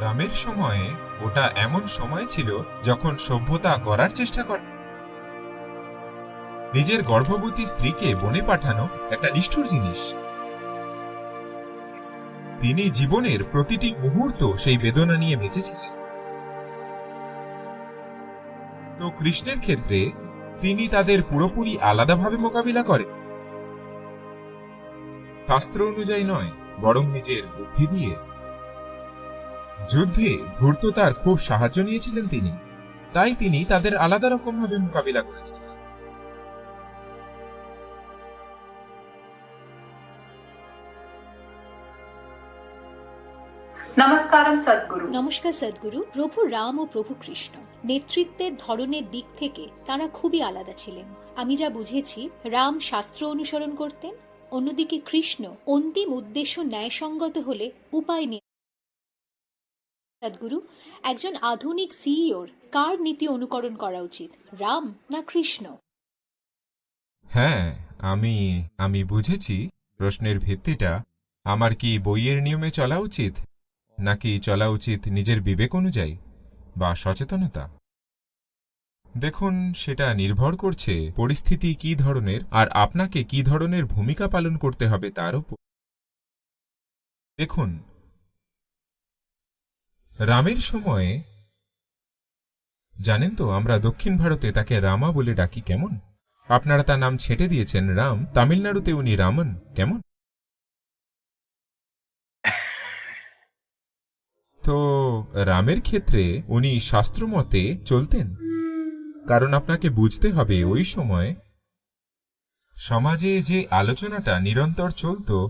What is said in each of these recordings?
রামের সময়ে ওটা এমন সময় ছিল যখন সভ্যতা করার চেষ্টা করে। নিজের গর্ভবতী স্ত্রীকে বনে পাঠানো একটা নিষ্ঠুর জিনিস। তিনি জীবনের প্রতিটি মুহূর্ত সেই বেদনা নিয়ে বেঁচেছিলেন। তো কৃষ্ণের ক্ষেত্রে তিনি তাদের পুরোপুরি আলাদাভাবে মোকাবিলা করে শাস্ত্র অনুযায়ী নয়, বরং নিজের বুদ্ধি দিয়ে যুদ্ধে ধূর্ত তার খুব সাহায্য নিয়েছিলেন তিনি। তাই তিনি তাদের আলাদা রকম ভাবে মোকাবিলা করেছিলেন। নমস্কারম সদ্গুরু। নমস্কার সদ্গুরু। প্রভু রাম ও প্রভু কৃষ্ণ। নেতৃত্বের ধরনের দিক থেকে তারা খুবই আলাদা ছিলেন। আমি যা বুঝেছি রাম শাস্ত্র অনুসরণ করতেন অন্যদিকে কৃষ্ণ অন্তিম উদ্দেশ্য ন্যায়সঙ্গত হলে উপায় নিয়ে সদ্গুরু, একজন আধুনিক সিইওর কার নীতি অনুকরণ করা উচিত, রাম না কৃষ্ণ? হ্যাঁ আমি আমি বুঝেছি প্রশ্নের ভিত্তিটা। আমার কি বইয়ের নিয়মে চলা উচিত, নাকি চলা উচিত নিজের বিবেক অনুযায়ী বা সচেতনতা? দেখুন, সেটা নির্ভর করছে পরিস্থিতি কি ধরনের আর আপনাকে কি ধরনের ভূমিকা পালন করতে হবে তার উপর দেখুন রামের সময়ে, জানেন তো, আমরা দক্ষিণ ভারতে তাকে রামা বলে ডাকি কেমন? আপনারা তার নাম ছেটে দিয়েছেন রাম, তামিলনাড়ুতে উনি রামন, কেমন? তো রামের ক্ষেত্রে উনি শাস্ত্রমতে চলতেন। কারণ আপনাকে বুঝতে হবে, ওই সময় সমাজে যে আলোচনাটা নিরন্তর চলত,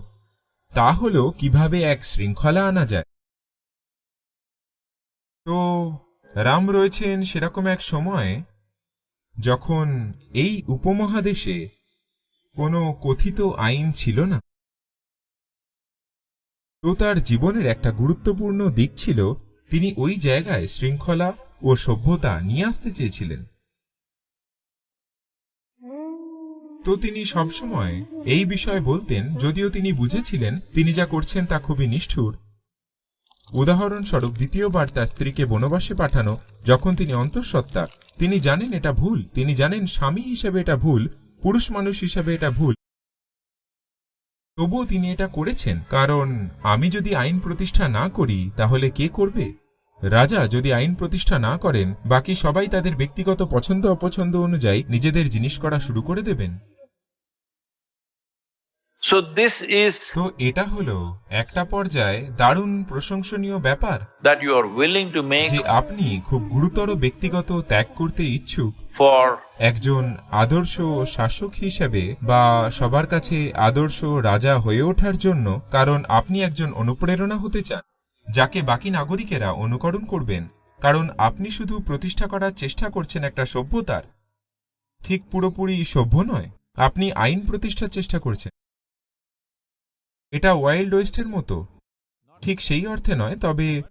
তা হল কীভাবে এক শৃঙ্খলা আনা যায়। তো রাম রয়েছেন সেরকম এক সময় যখন এই উপমহাদেশে কোনো কথিত আইন ছিল না। তো তার জীবনের একটা গুরুত্বপূর্ণ দিক ছিল, তিনি ওই জায়গায় শৃঙ্খলা ও সভ্যতা নিয়ে আসতে চেয়েছিলেন। তো তিনি সবসময় এই বিষয়ে বলতেন, যদিও তিনি বুঝেছিলেন তিনি যা করছেন তা খুবই নিষ্ঠুর। উদাহরণস্বরূপ দ্বিতীয়বার তার স্ত্রীকে বনবাসে পাঠানো, যখন তিনি অন্তঃসত্ত্বা, তিনি জানেন এটা ভুল, তিনি জানেন স্বামী হিসেবে এটা ভুল, পুরুষ মানুষ হিসেবে এটা ভুল। তবুও তিনি এটা করেছেন, কারণ আমি যদি আইন প্রতিষ্ঠা না করি, তাহলে কে করবে? রাজা যদি আইন প্রতিষ্ঠা না করেন, বাকি সবাই তাদের ব্যক্তিগত পছন্দ অপছন্দ অনুযায়ী নিজেদের জিনিস করা শুরু করে দেবেন। So this is তো এটা হলো একটা পর্যায়ে দারুণ প্রশংসনীয় ব্যাপার that you are willing to make যে আপনি খুব গুরুতর ব্যক্তিগত ত্যাগ করতে ইচ্ছুক for একজন আদর্শ শাসক হিসেবে বা সবার কাছে আদর্শ রাজা হয়ে ওঠার জন্য কারণ আপনি একজন অনুপ্রেরণা হতে চান যাকে বাকি নাগরিকেরা অনুকরণ করবেন কারণ আপনি শুধু প্রতিষ্ঠা করার চেষ্টা করছেন একটা সভ্যতার। ঠিক পুরোপুরি সভ্য নয় আপনি আইন প্রতিষ্ঠার চেষ্টা করছেন। এটা ওয়াইল্ড ওয়েস্টের মতো। ঠিক সেই অর্থে নয় তবে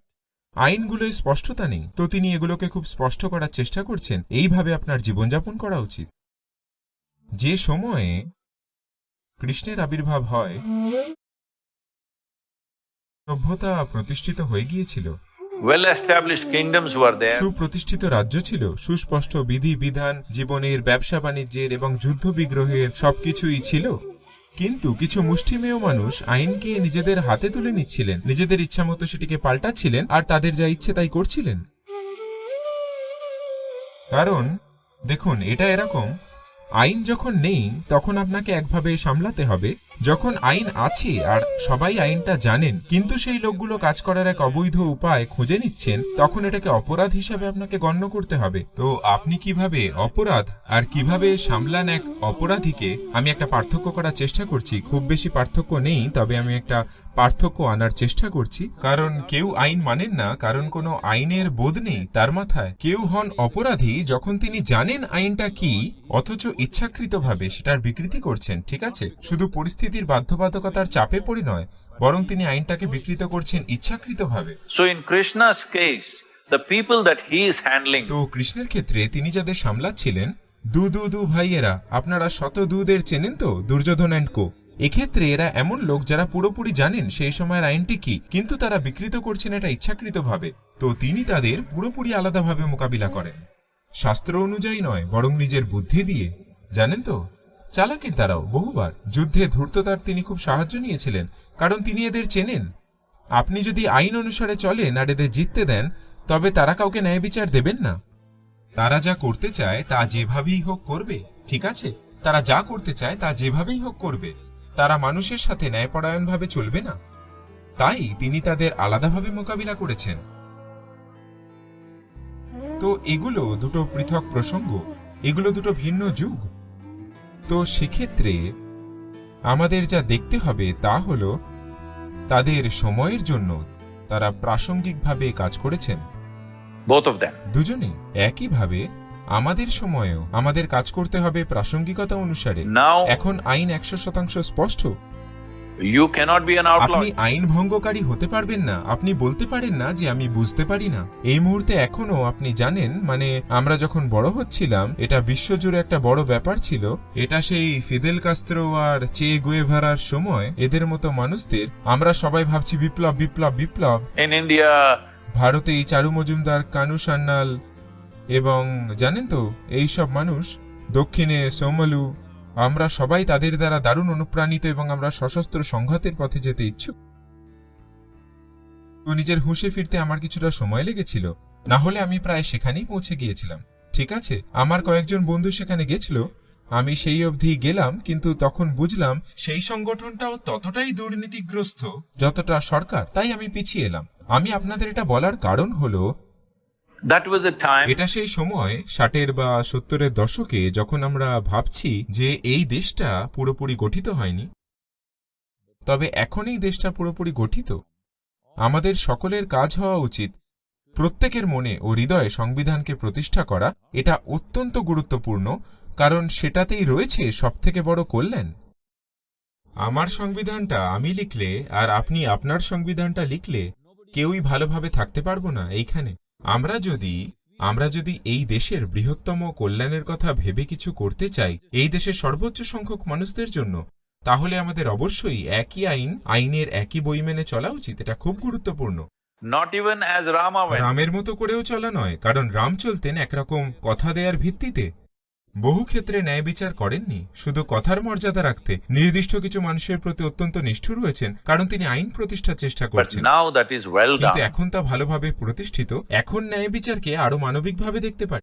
আইনগুলোয় স্পষ্টতা নেই। তো তিনি এগুলোকে খুব স্পষ্ট করার চেষ্টা করছেন এইভাবে আপনার জীবনযাপন করা উচিত। যে সময়ে কৃষ্ণের আবির্ভাব হয় সভ্যতা প্রতিষ্ঠিত হয়ে গিয়েছিল. সুপ্রতিষ্ঠিত রাজ্য ছিল। সুস্পষ্ট বিধি বিধান জীবনের ব্যবসা বাণিজ্যের এবং যুদ্ধ বিগ্রহের সবকিছুই ছিল। কিন্তু কিছু মুষ্টিমেয় মানুষ আইনকে নিজেদের হাতে তুলে নিচ্ছিলেন। নিজেদের ইচ্ছামতো সেটিকে পাল্টাচ্ছিলেন আর তাদের যা ইচ্ছে তাই করছিলেন। কারণ, দেখুন, এটা এরকম। আইন যখন নেই, তখন আপনাকে একভাবে সামলাতে হবে। যখন আইন আছে আর সবাই আইনটা জানেন, কিন্তু সেই লোকগুলো কাজ করার এক অবৈধ উপায় খুঁজে নিচ্ছেন, তখন এটাকে অপরাধ হিসাবে আপনাকে গণ্য করতে হবে। তো আপনি কীভাবে অপরাধ আর কীভাবে সামলান এক অপরাধীকে, আমি একটা পার্থক্য করার চেষ্টা করছি। খুব বেশি পার্থক্য নেই, তবে আমি একটা পার্থক্য আনার চেষ্টা করছি। কারণ কেউ আইন মানেন না, কারণ কোনো আইনের বোধ নেই তার মাথায়। কেউ হন অপরাধী যখন তিনি জানেন আইনটা কি, অথচ ইচ্ছাকৃতভাবে সেটার বিকৃতি করছেন, ঠিক আছে? শুধু পরিস্থিতির বাধ্যবাধকতার চাপে পড়ে নয় বরং তিনি আইনটাকে বিকৃত করছেন ইচ্ছাকৃতভাবে। So in Krishna's case, the people that he is handling তো কৃষ্ণের ক্ষেত্রে তিনি যাদের সামলাচ্ছিলেন দু দু দু ভাইয়েরা আপনারা শত দুদের চেনেন তো দুর্যোধন অ্যান্ড কো? এক্ষেত্রে এরা এমন লোক যারা পুরোপুরি জানেন সেই সময়ের আইনটি কি কিন্তু তারা বিকৃত করছেন এটা ইচ্ছাকৃতভাবে। তো তিনি তাদের পুরোপুরি আলাদাভাবে মোকাবিলা করেন। শাস্ত্র অনুযায়ী নয় বরং নিজের বুদ্ধি দিয়ে। জানেন তো? চালাকির দ্বারাও বহুবার যুদ্ধে ধূর্ততার তিনি খুব সাহায্য নিয়েছিলেন, কারণ তিনি এদের চেনেন। আপনি যদি আইন অনুসারে চলেন আর এদের জিততে দেন, তবে তারা কাউকে ন্যায় বিচার দেবেন না। তারা যা করতে চায়, তা যেভাবেই হোক করবে, ঠিক আছে? তারা যা করতে চায়, তা যেভাবেই হোক করবে। তারা মানুষের সাথে ন্যায়পরায়ণভাবে চলবে না। তাই তিনি তাদের আলাদাভাবে মোকাবিলা করেছেন। তো এগুলো দুটো পৃথক প্রসঙ্গ, এগুলো দুটো ভিন্ন যুগ। তো সেক্ষেত্রে আমাদের যা দেখতে হবে তা হল তাদের সময়ের জন্য তারা প্রাসঙ্গিকভাবে কাজ করেছেন। দুজনে. একইভাবে আমাদের সময়েও আমাদের কাজ করতে হবে প্রাসঙ্গিকতা অনুসারে। এখন আইন একশো শতাংশ স্পষ্ট। You cannot be an outlaw. আপনি আইন ভঙ্গকারী হতে পারবেন না। আপনি বলতে পারেন না যে আমি বুঝতে পারি না। এই মুহূর্তে এখনও আপনি জানেন মানে আমরা যখন বড় হচ্ছিলাম এটা বিশ্বজুড়ে একটা বড় ব্যাপার ছিল। এটা সেই ফিদেল কাস্ত্রো আর চে গুয়েভারার সময় এদের মতো মানুষদের আমরা সবাই ভাবছি বিপ্লব বিপ্লব বিপ্লব। In India, ভারতে এই চারু মজুমদার কানু সান্যাল এবং জানেন তো এই সব মানুষ দক্ষিণে সোমালু আমরা সবাই তাদের দ্বারা দারুণ অনুপ্রাণিত এবং আমরা সশস্ত্র সংঘাতের পথে যেতে ইচ্ছুক। তো নিজের হুঁশে ফিরতে আমার কিছুটা সময় লেগেছিল। না হলে আমি প্রায় সেখানেই পৌঁছে গিয়েছিলাম। ঠিক আছে, আমার কয়েকজন বন্ধু সেখানে গেছিল। আমি সেই অবধি গেলাম, কিন্তু তখন বুঝলাম সেই সংগঠনটাও ততটাই দুর্নীতিগ্রস্ত, যতটা সরকার, তাই আমি পিছিয়ে এলাম। আমি আপনাদের এটা বলার কারণ হলো এটা সেই সময়, ষাটের বা সত্তরের দশকে, যখন আমরা ভাবছি যে এই দেশটা পুরোপুরি গঠিত হয়নি। তবে এখন এই দেশটা পুরোপুরি গঠিত। আমাদের সকলের কাজ হওয়া উচিত প্রত্যেকের মনে ও হৃদয়ে সংবিধানকে প্রতিষ্ঠা করা। এটা অত্যন্ত গুরুত্বপূর্ণ, কারণ সেটাতেই রয়েছে সবথেকে বড় কল্যাণ। আমার সংবিধানটা আমি লিখলে আর আপনি আপনার সংবিধানটা লিখলে কেউই ভালোভাবে থাকতে পারব না এইখানে। আমরা যদি আমরা যদি এই দেশের বৃহত্তম কল্যাণের কথা ভেবে কিছু করতে চাই এই দেশের সর্বোচ্চ সংখ্যক মানুষদের জন্য তাহলে আমাদের অবশ্যই একই আইন আইনের একই বই মেনে চলা উচিত। এটা খুব গুরুত্বপূর্ণ। Not even as Ram. রামের মতো করেও চলা নয় কারণ রাম চলতেন একরকম কথা দেয়ার ভিত্তিতে। বহু ক্ষেত্রে ন্যায় বিচার করেননি। শুধু কথার মর্যাদা রাখতে নির্দিষ্ট কিছু মানুষের প্রতি অত্যন্ত নিষ্ঠুর হয়েছেন কারণ তিনি আইন প্রতিষ্ঠার চেষ্টা করছেন। কিন্তু এখন তা ভালোভাবে প্রতিষ্ঠিত এখন ন্যায় বিচারকে আরও মানবিকভাবে দেখতে পারি।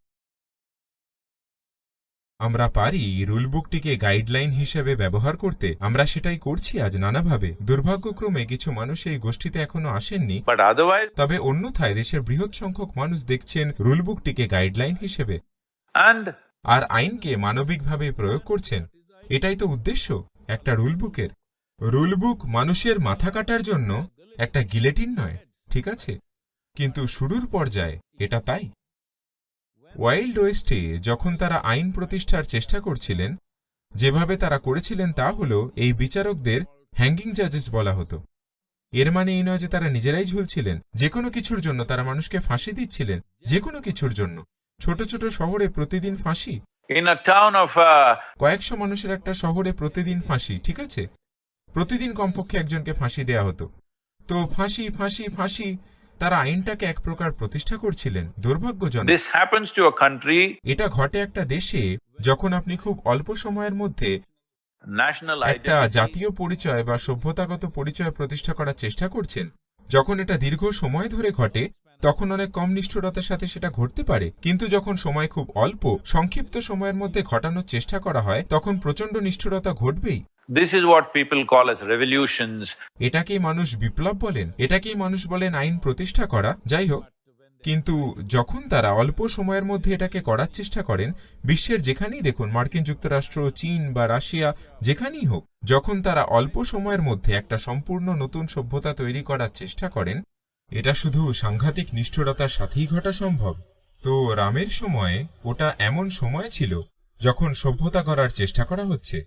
আমরা পারি রুলবুকটিকে গাইডলাইন হিসেবে ব্যবহার করতে। আমরা সেটাই করছি আজ নানাভাবে। দুর্ভাগ্যক্রমে কিছু মানুষ এই গোষ্ঠীতে এখনও আসেননি। তবে অন্যথায় দেশের বৃহৎ সংখ্যক মানুষ দেখছেন রুলবুকটিকে গাইডলাইন হিসেবে। আর আইনকে মানবিকভাবে প্রয়োগ করছেন। এটাই তো উদ্দেশ্য, একটা রুলবুকের। রুলবুক মানুষের মাথা কাটার জন্য একটা গিলেটিন নয়, ঠিক আছে? কিন্তু শুরুর পর্যায়ে এটা তাই। ওয়াইল্ড ওয়েস্টে যখন তারা আইন প্রতিষ্ঠার চেষ্টা করছিলেন, যেভাবে তারা করেছিলেন তা হল এই বিচারকদের হ্যাঙ্গিং জাজেস বলা হতো। এর মানে এই নয় যে তারা নিজেরাই ঝুলছিলেন, যে কোনো কিছুর জন্য তারা মানুষকে ফাঁসি দিচ্ছিলেন, যে কোনো কিছুর জন্য। ছোট ছোট শহরে প্রতিদিন ফাঁসি? In a town of uh, কয়েকশো মানুষের একটা শহরে প্রতিদিন ফাঁসি ঠিক আছে? প্রতিদিন কমপক্ষে একজনকে ফাঁসি দেয়া হতো। তো ফাঁসি ফাঁসি ফাঁসি তারা আইনটাকে এক প্রকার প্রতিষ্ঠা করছিলেন দুর্ভাগ্যজনক। This happens to a country, এটা ঘটে একটা দেশে যখন আপনি খুব অল্প সময়ের মধ্যে national একটা identity, জাতীয় পরিচয় বা সভ্যতাগত পরিচয় প্রতিষ্ঠা করার চেষ্টা করছেন যখন এটা দীর্ঘ সময় ধরে ঘটে তখন অনেক কম নিষ্ঠুরতার সাথে সেটা ঘটতে পারে। কিন্তু যখন সময় খুব অল্প সংক্ষিপ্ত সময়ের মধ্যে ঘটানোর চেষ্টা করা হয় তখন প্রচণ্ড নিষ্ঠুরতা ঘটবেই। This is what people call as revolutions. এটাকেই মানুষ বিপ্লব বলেন এটাকেই মানুষ বলেন আইন প্রতিষ্ঠা করা যাই হোক। কিন্তু যখন তারা অল্প সময়ের মধ্যে এটাকে করার চেষ্টা করেন বিশ্বের যেখানেই দেখুন মার্কিন যুক্তরাষ্ট্র চীন বা রাশিয়া যেখানেই হোক যখন তারা অল্প সময়ের মধ্যে একটা সম্পূর্ণ নতুন সভ্যতা তৈরি করার চেষ্টা করেন এটা শুধু সাংঘাতিক নিষ্ঠুরতার সাথেই ঘটা সম্ভব। তো রামের সময়ে ওটা এমন সময় ছিল যখন সভ্যতা করার চেষ্টা করা হচ্ছে।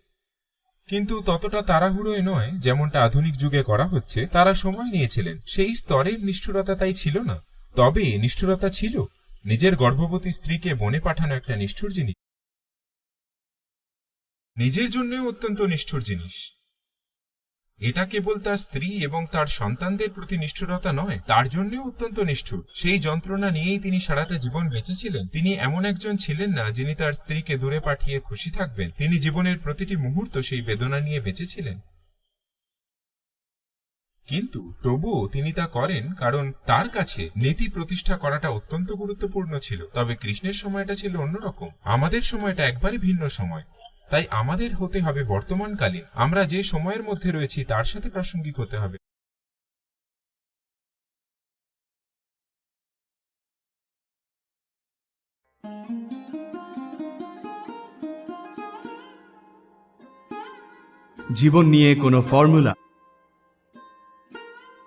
কিন্তু ততটা তাড়াহুড়োয় নয়, যেমনটা আধুনিক যুগে করা হচ্ছে, তারা সময় নিয়েছিলেন। সেই স্তরের নিষ্ঠুরতা তাই ছিল না। তবে নিষ্ঠুরতা ছিল। নিজের গর্ভবতী স্ত্রীকে বনে পাঠানো একটা নিষ্ঠুর জিনিস। নিজের জন্যও অত্যন্ত নিষ্ঠুর জিনিস। এটা কেবল তার স্ত্রী এবং তার সন্তানদের প্রতি নিষ্ঠুরতা নয়, তার জন্যও অত্যন্ত নিষ্ঠুর। সেই যন্ত্রণা নিয়েই তিনি সারাটা জীবন বেঁচেছিলেন। তিনি এমন একজন ছিলেন না যিনি তার স্ত্রীকে দূরে পাঠিয়ে খুশি থাকবেন। তিনি জীবনের প্রতিটি মুহূর্ত সেই বেদনা নিয়ে বেঁচেছিলেন। কিন্তু তবুও তিনি তা করেন কারণ তার কাছে নীতি প্রতিষ্ঠা করাটা অত্যন্ত গুরুত্বপূর্ণ ছিল। তবে কৃষ্ণের সময়টা ছিল অন্যরকম। আমাদের সময়টা একবারে ভিন্ন সময়। তাই আমাদের হতে হবে বর্তমানকালীন। আমরা যে সময়ের মধ্যে রয়েছি, তার সাথে প্রাসঙ্গিক হতে হবে। জীবন নিয়ে কোনো ফর্মুলা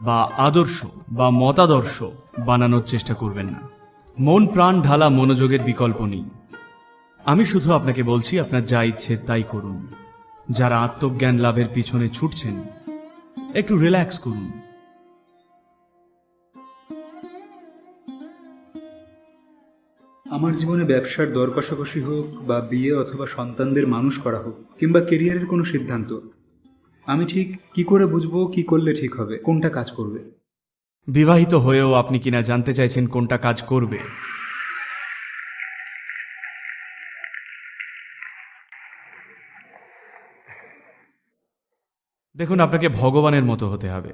বা আদর্শ বা মতাদর্শ বানানোর চেষ্টা করবেন না। মন প্রাণ ঢালা মনোযোগের বিকল্প নেই। আমি শুধু আপনাকে বলছি আপনার যা ইচ্ছে তাই করুন। যারা আত্মজ্ঞান লাভের পিছনে ছুটছেন একটু রিল্যাক্স করুন। আমার জীবনে ব্যবসার দর কষাকষি হোক বা বিয়ে অথবা সন্তানদের মানুষ করা হোক কিংবা কেরিয়ারের কোনো সিদ্ধান্ত আমি ঠিক কি করে বুঝব কি করলে ঠিক হবে কোনটা কাজ করবে? বিবাহিত হয়েও আপনি কিনা জানতে চাইছেন কোনটা কাজ করবে? দেখুন, আপনাকে ভগবানের মতো হতে হবে।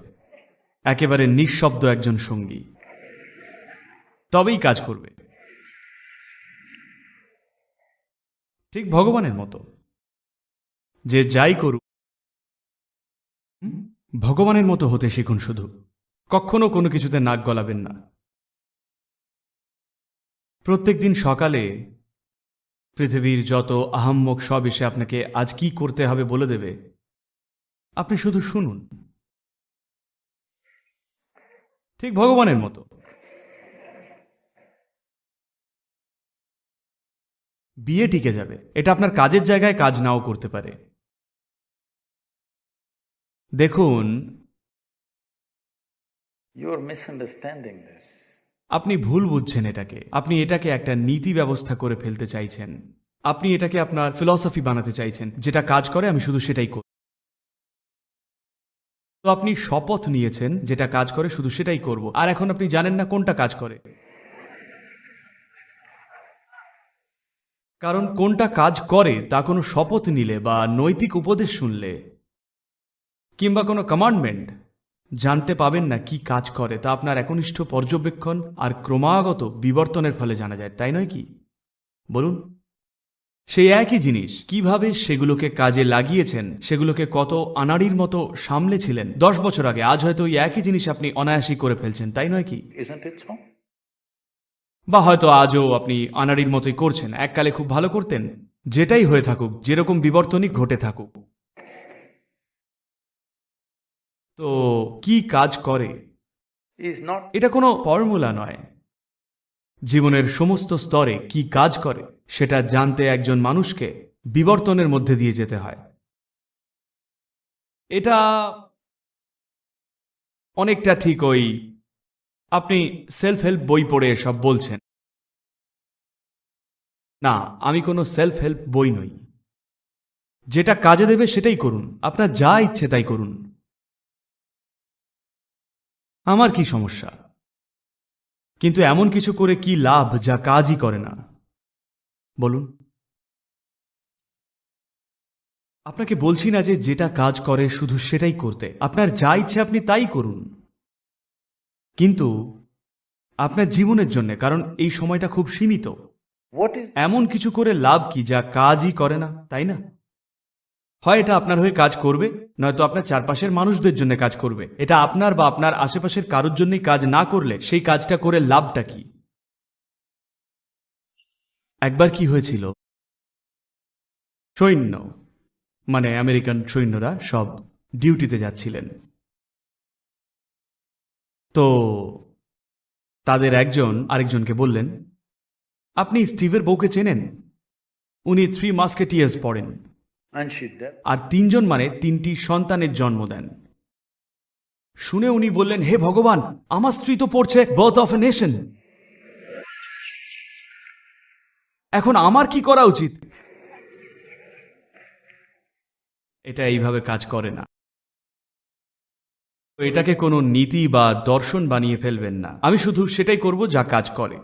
একেবারে নিঃশব্দ একজন সঙ্গী। তবেই কাজ করবে। ঠিক ভগবানের মতো। যে যাই করুক ভগবানের মতো হতে শিখুন শুধু। কখনো কোনো কিছুতে নাক গলাবেন না। প্রত্যেক দিন সকালে পৃথিবীর যত আহাম্মক সব এসে আপনাকে আজ কি করতে হবে বলে দেবে আপনি শুধু শুনুন। ঠিক ভগবানের মতো। বিয়ে টিকে যাবে। এটা আপনার কাজের জায়গায় কাজ নাও করতে পারে। দেখুন. আপনি ভুল বুঝছেন এটাকে। আপনি এটাকে একটা নীতি ব্যবস্থা করে ফেলতে চাইছেন। আপনি এটাকে আপনার ফিলসফি বানাতে চাইছেন। যেটা কাজ করে আমি শুধু সেটাই করি। তো আপনি শপথ নিয়েছেন, যেটা কাজ করে, শুধু সেটাই করব। আর এখন আপনি জানেন না কোনটা কাজ করে। কারণ কোনটা কাজ করে, তা কোনো শপথ নিলে বা নৈতিক উপদেশ শুনলে, কিংবা কোনো কমান্ডমেন্ট জানতে পাবেন না কি কাজ করে, তা আপনার একনিষ্ঠ পর্যবেক্ষণ আর ক্রমাগত বিবর্তনের ফলে জানা যায়। তাই নয় কি? বলুন। সেই একই জিনিস কীভাবে সেগুলোকে কাজে লাগিয়েছেন সেগুলোকে কত আনাড়ির মতো সামলেছিলেন? দশ বছর আগে আজ হয়তো ওই একই জিনিস আপনি অনায়াসই করে ফেলছেন তাই নয় কি? বা হয়তো আজও আপনি আনাড়ির মতোই করছেন এককালে খুব ভালো করতেন যেটাই হয়ে থাকুক যেরকম বিবর্তনই ঘটে থাকুক। তো কি কাজ করে? এটা কোনো ফর্মুলা নয়। জীবনের সমস্ত স্তরে কি কাজ করে? সেটা জানতে একজন মানুষকে বিবর্তনের মধ্যে দিয়ে যেতে হয়। এটা অনেকটা ঠিক ওই আপনি সেলফ হেল্প বই পড়ে এসব বলছেন। না, আমি কোনো সেলফ হেল্প বই নই। যেটা কাজে দেবে সেটাই করুন, আপনার যা ইচ্ছে তাই করুন। আমার কি সমস্যা? কিন্তু এমন কিছু করে কি লাভ যা কাজই করে না? বলুন। আপনাকে বলছি না যে যেটা কাজ করে শুধু সেটাই করতে। আপনার যা ইচ্ছে আপনি তাই করুন। কিন্তু আপনার জীবনের জন্য কারণ এই সময়টা খুব সীমিত। এমন কিছু করে লাভ কি যা কাজই করে না তাই না? হয় এটা আপনার হয়ে কাজ করবে নয়তো আপনার চারপাশের মানুষদের জন্য কাজ করবে। এটা আপনার বা আপনার আশেপাশের কারোর জন্যই কাজ না করলে সেই কাজটা করে লাভটা কি? একবার কি হয়েছিল? সৈন্য মানে আমেরিকান সৈন্যরা সব ডিউটিতে যাচ্ছিলেন। তো তাদের একজন আরেকজনকে বললেন আপনি স্টিভের বউকে চেনেন? উনি থ্রি মাস্কেটিয়ার্স পড়েন। আর তিনজন মানে তিনটি সন্তানের জন্ম দেন। শুনে উনি বললেন হে ভগবান আমার স্ত্রী তো পড়ছে বার্থ অফ এ নেশন। এখন আমার কি করা উচিত? এটা এইভাবে কাজ করে না। এটাকে কোনো নীতি বা দর্শন বানিয়ে ফেলবেন না। আমি শুধু সেটাই করব যা কাজ করে।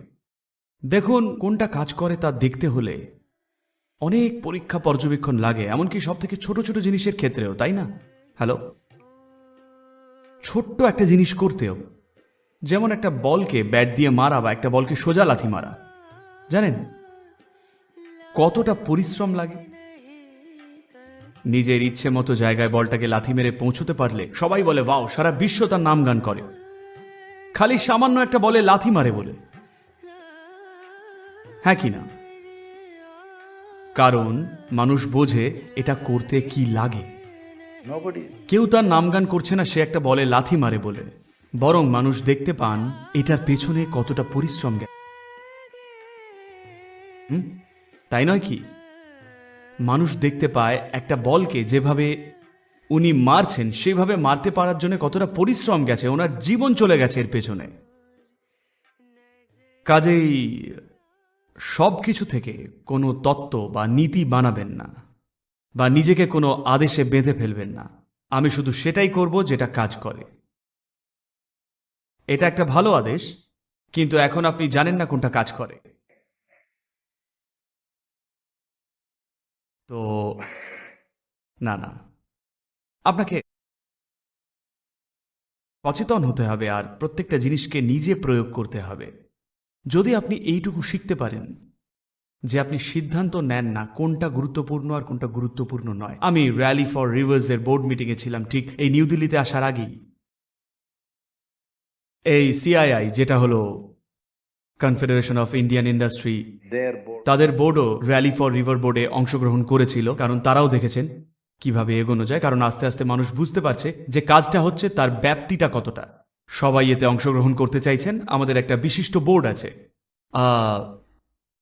দেখুন, কোনটা কাজ করে তা দেখতে হলে অনেক পরীক্ষা পর্যবেক্ষণ লাগে, এমনকি সব থেকে ছোট ছোট জিনিসের ক্ষেত্রেও, তাই না? হ্যালো? ছোট্ট একটা জিনিস করতেও, যেমন একটা বলকে ব্যাট দিয়ে মারা বা একটা বলকে সোজা লাথি মারা। জানেন? কতটা পরিশ্রম লাগে? নিজের ইচ্ছে মতো জায়গায় বলটাকে লাথি মেরে পৌঁছতে পারলে সবাই বলে বাও সারা বিশ্ব তার নাম গান করে। খালি সামান্য একটা বলে লাথি মারে বলে। হ্যাঁ কি না? কারণ মানুষ বোঝে এটা করতে কি লাগে। কেউ তার নাম গান করছে না সে একটা বলে লাথি মারে বলে। বরং মানুষ দেখতে পান এটার পেছনে কতটা পরিশ্রম হুম? তাই নয় কি? মানুষ দেখতে পায় একটা বলকে যেভাবে উনি মারছেন, সেভাবে মারতে পারার জন্য কতটা পরিশ্রম গেছে, ওনার জীবন চলে গেছে এর পেছনে। কাজেই সব কিছু থেকে কোনো তত্ত্ব বা নীতি বানাবেন না, বা নিজেকে কোনো আদেশে বেঁধে ফেলবেন না। আমি শুধু সেটাই করব যেটা কাজ করে। এটা একটা ভালো আদেশ, কিন্তু এখন আপনি জানেন না কোনটা কাজ করে। তো না না। আপনাকে সচেতন হতে হবে আর প্রত্যেকটা জিনিসকে নিজে প্রয়োগ করতে হবে। যদি আপনি এইটুকু শিখতে পারেন যে আপনি সিদ্ধান্ত নেন না কোনটা গুরুত্বপূর্ণ আর কোনটা গুরুত্বপূর্ণ নয়। আমি র্যালি ফর রিভার্স এর বোর্ড মিটিংয়ে ছিলাম ঠিক এই নিউ দিল্লিতে আসার আগেই। এই সিআইআই যেটা হলো কনফেডারেশন অফ ইন্ডিয়ান ইন্ডাস্ট্রি. তাদের বোর্ডও র্যালি ফর রিভার বোর্ডে অংশগ্রহণ করেছিল, কারণ তারাও দেখেছেন কীভাবে এগোনো যায়, কারণ আস্তে আস্তে মানুষ বুঝতে পারছে যে কাজটা হচ্ছে তার ব্যাপ্তিটা কতটা। সবাই এতে অংশগ্রহণ করতে চাইছেন, আমাদের একটা বিশিষ্ট বোর্ড আছে।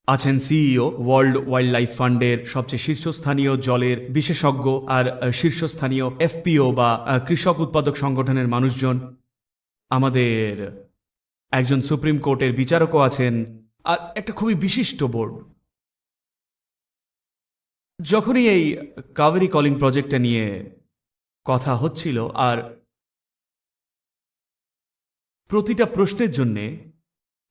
আছেন সিইও ওয়ার্ল্ড ওয়াইল্ড লাইফ ফান্ডের সবচেয়ে শীর্ষস্থানীয় জলের বিশেষজ্ঞ আর শীর্ষস্থানীয় এফপিও বা কৃষক উৎপাদক সংগঠনের মানুষজন। আমাদের একজন সুপ্রিম কোর্টের বিচারকও আছেন। আর একটা খুবই বিশিষ্ট বোর্ড যখনই এই কাবেরি কলিং প্রজেক্টটা নিয়ে কথা হচ্ছিল আর প্রতিটা প্রশ্নের জন্যে,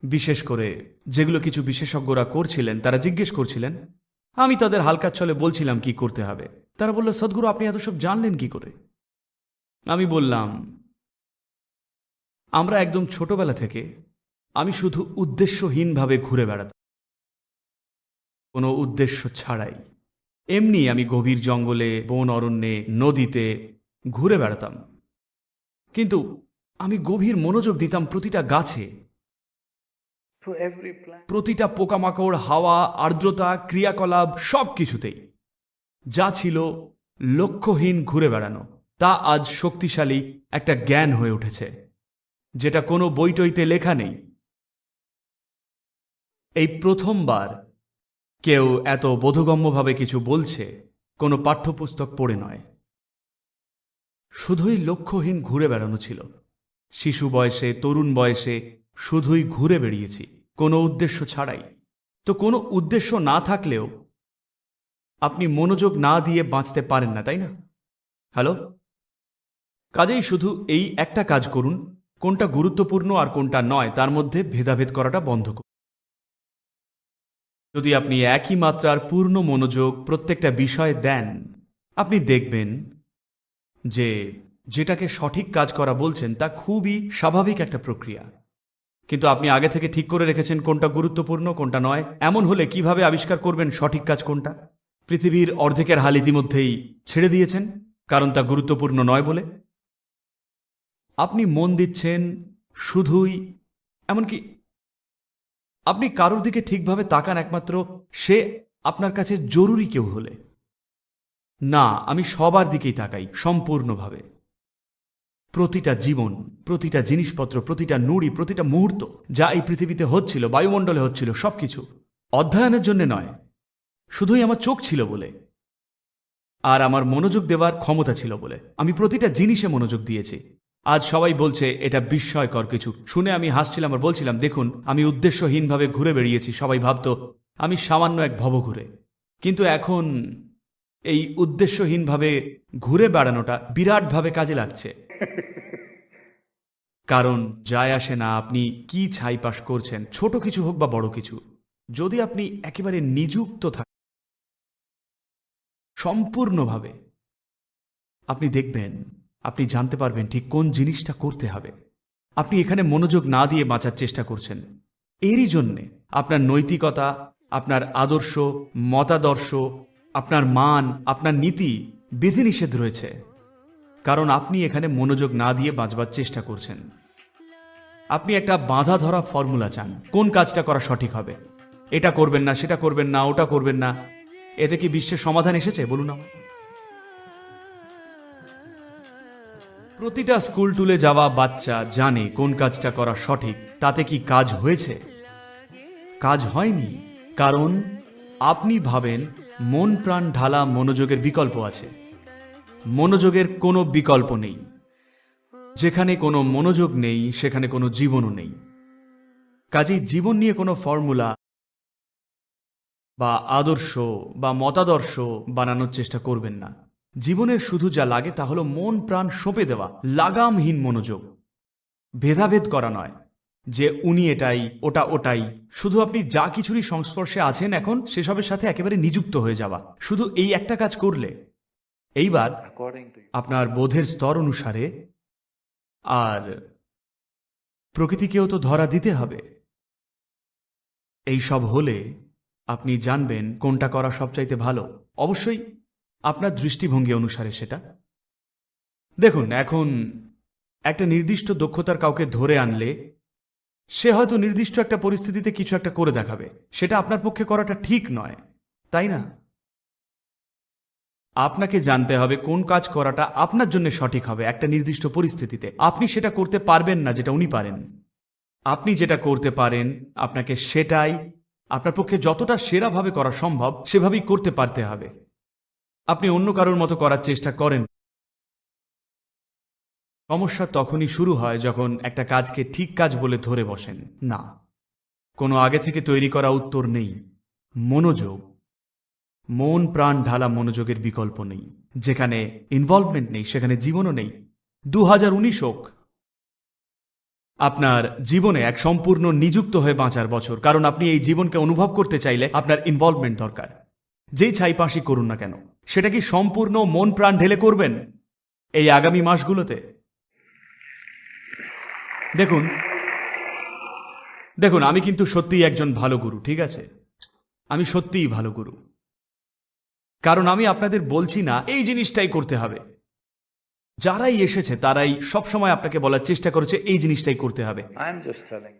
বিশেষ করে যেগুলো কিছু বিশেষজ্ঞরা করছিলেন, তারা জিজ্ঞেস করছিলেন, আমি তাদের হালকা ছলে বলছিলাম কি করতে হবে। তারা বলল, সদ্গুরু, আপনি এত সব জানলেন কি করে? আমি বললাম, আমরা একদম ছোটবেলা থেকে আমি শুধু উদ্দেশ্যহীনভাবে ঘুরে বেড়াতাম। কোনো উদ্দেশ্য ছাড়াই। এমনি আমি গভীর জঙ্গলে বন অরণ্যে নদীতে ঘুরে বেড়াতাম। কিন্তু আমি গভীর মনোযোগ দিতাম প্রতিটা গাছে. প্রতিটা পোকামাকড় হাওয়া আর্দ্রতা ক্রিয়াকলাপ সব কিছুতেই যা ছিল লক্ষ্যহীন ঘুরে বেড়ানো তা আজ শক্তিশালী একটা জ্ঞান হয়ে উঠেছে যেটা কোনো বইটইতে লেখা নেই। এই প্রথমবার কেউ এত বোধগম্যভাবে কিছু বলছে, কোনো পাঠ্যপুস্তক পড়ে নয়। শুধুই লক্ষ্যহীন ঘুরে বেড়ানো ছিল। শিশু বয়সে, তরুণ বয়সে শুধুই ঘুরে বেড়িয়েছি, কোনো উদ্দেশ্য ছাড়াই। তো কোনো উদ্দেশ্য না থাকলেও আপনি মনোযোগ না দিয়ে বাঁচতে পারেন না, তাই না? হ্যালো? কাজেই শুধু এই একটা কাজ করুন, কোনটা গুরুত্বপূর্ণ আর কোনটা নয়, তার মধ্যে ভেদাভেদ করাটা বন্ধ করুন। যদি আপনি একই মাত্রার পূর্ণ মনোযোগ প্রত্যেকটা বিষয়ে দেন, আপনি দেখবেন যে যেটাকে সঠিক কাজ করা বলছেন, তা খুবই স্বাভাবিক একটা প্রক্রিয়া। কিন্তু আপনি আগে থেকে ঠিক করে রেখেছেন কোনটা গুরুত্বপূর্ণ, কোনটা নয়। এমন হলে কীভাবে আবিষ্কার করবেন সঠিক কাজ কোনটা? পৃথিবীর অর্ধেকের হাল ইতিমধ্যেই ছেড়ে দিয়েছেন, কারণ তা গুরুত্বপূর্ণ নয় বলে। আপনি মন দিচ্ছেন শুধুই, এমনকি আপনি কারোর দিকে ঠিকভাবে তাকান একমাত্র সে আপনার কাছে জরুরি কেউ হলে। না, আমি সবার দিকেই তাকাই, সম্পূর্ণভাবে। প্রতিটা জীবন, প্রতিটা জিনিসপত্র, প্রতিটা নুড়ি, প্রতিটা মুহূর্ত, যা এই পৃথিবীতে হচ্ছিল, বায়ুমণ্ডলে হচ্ছিল, সবকিছু অধ্যয়নের জন্য নয়। শুধুই আমার চোখ ছিল বলে। আর আমার মনোযোগ দেওয়ার ক্ষমতা ছিল বলে। আমি প্রতিটা জিনিসে মনোযোগ দিয়েছি। আজ সবাই বলছে, এটা বিস্ময়কর কিছু। শুনে আমি হাসছিলাম আর বলছিলাম, দেখুন, আমি উদ্দেশ্যহীনভাবে ঘুরে বেড়িয়েছি। সবাই ভাবতো, আমি সামান্য এক ভব ঘুরে কিন্তু এখন এই উদ্দেশ্যহীনভাবে ঘুরে বেড়ানোটা বিরাটভাবে কাজে লাগছে। কারণ যায় আসে না আপনি কি ছাই পাশ করছেন, ছোট কিছু হোক বা বড় কিছু। যদি আপনি একেবারে নিযুক্ত থাকেন সম্পূর্ণভাবে আপনি দেখবেন আপনি জানতে পারবেন ঠিক কোন জিনিসটা করতে হবে। আপনি এখানে মনোযোগ না দিয়ে বাঁচার চেষ্টা করছেন। এরই জন্যে আপনার নৈতিকতা, আপনার আদর্শ, মতাদর্শ, আপনার মান, আপনার নীতি বিধিনিষেধ রয়েছে। কারণ আপনি এখানে মনোযোগ না দিয়ে বাঁচবার চেষ্টা করছেন। আপনি একটা বাঁধা ধরা ফর্মুলা চান, কোন কাজটা করা সঠিক হবে। এটা করবেন না, সেটা করবেন না, ওটা করবেন না। এতে কি বিশ্বের সমাধান এসেছে? বলুন আমায়? প্রতিটা স্কুল টুলে যাওয়া বাচ্চা জানে কোন কাজটা করা সঠিক, তাতে কি কাজ হয়েছে? কাজ হয়নি, কারণ আপনি ভাবেন মন প্রাণ ঢালা মনোযোগের বিকল্প আছে। মনোযোগের কোনো বিকল্প নেই। যেখানে কোনো মনোযোগ নেই, সেখানে কোনো জীবনও নেই। কাজেই জীবন নিয়ে কোনো ফর্মুলা বা আদর্শ বা মতাদর্শ বানানোর চেষ্টা করবেন না। জীবনের শুধু যা লাগে তা হলো মন প্রাণ সঁপে দেওয়া লাগামহীন মনোযোগ। ভেদাভেদ করা নয় যে উনি এটাই ওটা ওটাই। শুধু আপনি যা কিছুরই সংস্পর্শে আছেন এখন সেসবের সাথে একেবারে নিযুক্ত হয়ে যাওয়া। শুধু এই একটা কাজ করলে। এইবার. আপনার বোধের স্তর অনুসারে আর প্রকৃতিকেও তো ধরা দিতে হবে। এই সব হলে আপনি জানবেন কোনটা করা সবচাইতে ভালো। অবশ্যই আপনার দৃষ্টিভঙ্গি অনুসারে সেটা। দেখুন, এখন একটা নির্দিষ্ট দক্ষতার কাউকে ধরে আনলে সে হয়তো নির্দিষ্ট একটা পরিস্থিতিতে কিছু একটা করে দেখাবে। সেটা আপনার পক্ষে করাটা ঠিক নয়, তাই না? আপনাকে জানতে হবে কোন কাজ করাটা আপনার জন্য সঠিক হবে একটা নির্দিষ্ট পরিস্থিতিতে। আপনি সেটা করতে পারবেন না যেটা উনি পারেন। আপনি যেটা করতে পারেন, আপনাকে সেটাই, আপনার পক্ষে যতটা সেরাভাবে করা সম্ভব, সেভাবেই করতে পারতে হবে। আপনি অন্য কারোর মতো করার চেষ্টা করেন। সমস্যা তখনই শুরু হয় যখন একটা কাজকে ঠিক কাজ বলে ধরে বসেন। না, কোনো আগে থেকে তৈরি করা উত্তর নেই। মনোযোগ। মন প্রাণ ঢালা মনোযোগের বিকল্প নেই। যেখানে ইনভলভমেন্ট নেই, সেখানে জীবনও নেই। দু হাজার উনিশ হোক। আপনার জীবনে এক সম্পূর্ণ নিযুক্ত হয়ে বাঁচার বছর, কারণ আপনি এই জীবনকে অনুভব করতে চাইলে আপনার ইনভলভমেন্ট দরকার। যেই ছাইপাশি করুন না কেন। সেটা কি সম্পূর্ণ মন প্রাণ ঢেলে করবেন এই আগামী মাসগুলোতে? দেখুন দেখুন আমি কিন্তু সত্যিই একজন ভালো গুরু ঠিক আছে? আমি সত্যিই ভালো গুরু। কারণ আমি আপনাদের বলছি না এই জিনিসটাই করতে হবে। যারাই এসেছে তারাই সবসময় আপনাকে বলার চেষ্টা করেছে এই জিনিসটাই করতে হবে.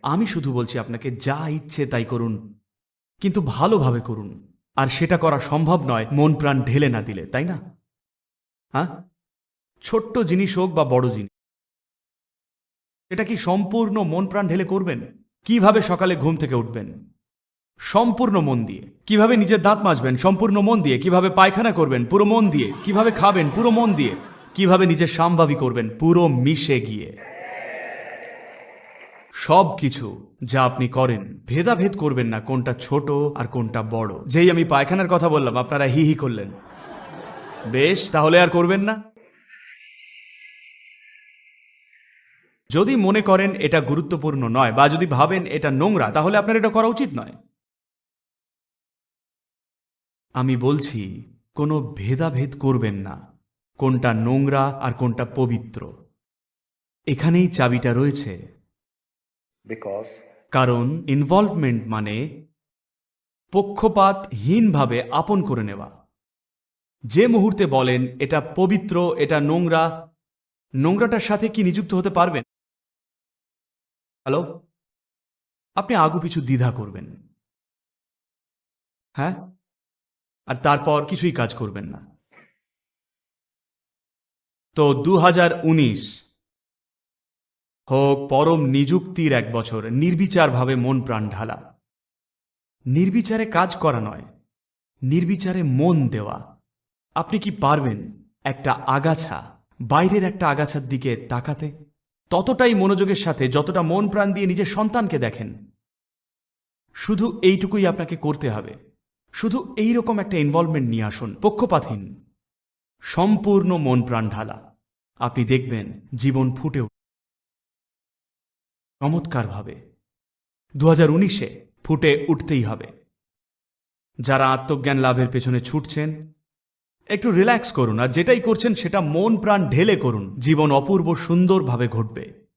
আমি শুধু বলছি আপনাকে যা ইচ্ছে তাই করুন কিন্তু ভালোভাবে করুন। আর সেটা করা সম্ভব নয়, মন প্রাণ ঢেলে না দিলে, তাই না? হ্যাঁ? ছোট্ট জিনিস হোক বা বড় জিনিস। এটা কি সম্পূর্ণ মন প্রাণ ঢেলে করবেন? কীভাবে সকালে ঘুম থেকে উঠবেন? সম্পূর্ণ মন দিয়ে। কীভাবে নিজের দাঁত মাজবেন? সম্পূর্ণ মন দিয়ে। কীভাবে পায়খানা করবেন? পুরো মন দিয়ে। কীভাবে খাবেন? পুরো মন দিয়ে। কীভাবে নিজের সামভাবি করবেন? পুরো মিশে গিয়ে। সব কিছু যা আপনি করেন, ভেদাভেদ করবেন না কোনটা ছোট আর কোনটা বড়। যেই আমি পায়খানার কথা বললাম, আপনারা হি হি করলেন। বেশ, তাহলে আর করবেন না। যদি মনে করেন এটা গুরুত্বপূর্ণ নয় বা যদি ভাবেন এটা নোংরা, তাহলে আপনার এটা করা উচিত নয়। আমি বলছি, কোনো ভেদাভেদ করবেন না, কোনটা নোংরা আর কোনটা পবিত্র। এখানেই চাবিটা রয়েছে। কারণ ইনভলভমেন্ট মানে পক্ষপাতহীনভাবে আপন করে নেওয়া। যে মুহূর্তে বলেন, এটা পবিত্র, এটা নোংরা, নোংরাটার সাথে কি নিযুক্ত হতে পারবেন? হ্যালো আপনি আগু পিছু দ্বিধা করবেন। হ্যাঁ? আর তারপর কিছুই কাজ করবেন না। তো দু হাজার উনিশ হোক পরম নিযুক্তির এক বছর, নির্বিচারভাবে মন প্রাণ ঢালা। নির্বিচারে কাজ করা নয়, নির্বিচারে মন দেওয়া। আপনি কি পারবেন একটা আগাছা বাইরের একটা আগাছার দিকে তাকাতে? ততটাই মনোযোগের সাথে যতটা মন প্রাণ দিয়ে নিজের সন্তানকে দেখেন। শুধু এইটুকুই আপনাকে করতে হবে। শুধু এই রকম একটা ইনভলভমেন্ট নিয়ে আসুন, পক্ষপাতহীন। সম্পূর্ণ মন প্রাণ ঢালা। আপনি দেখবেন জীবন ফুটে চমৎকারভাবে। দু হাজার উনিশে ফুটে উঠতেই হবে। যারা আত্মজ্ঞান লাভের পেছনে ছুটছেন, একটু রিল্যাক্স করুন, আর যেটাই করছেন সেটা মন প্রাণ ঢেলে করুন। জীবন অপূর্ব সুন্দরভাবে ঘটবে।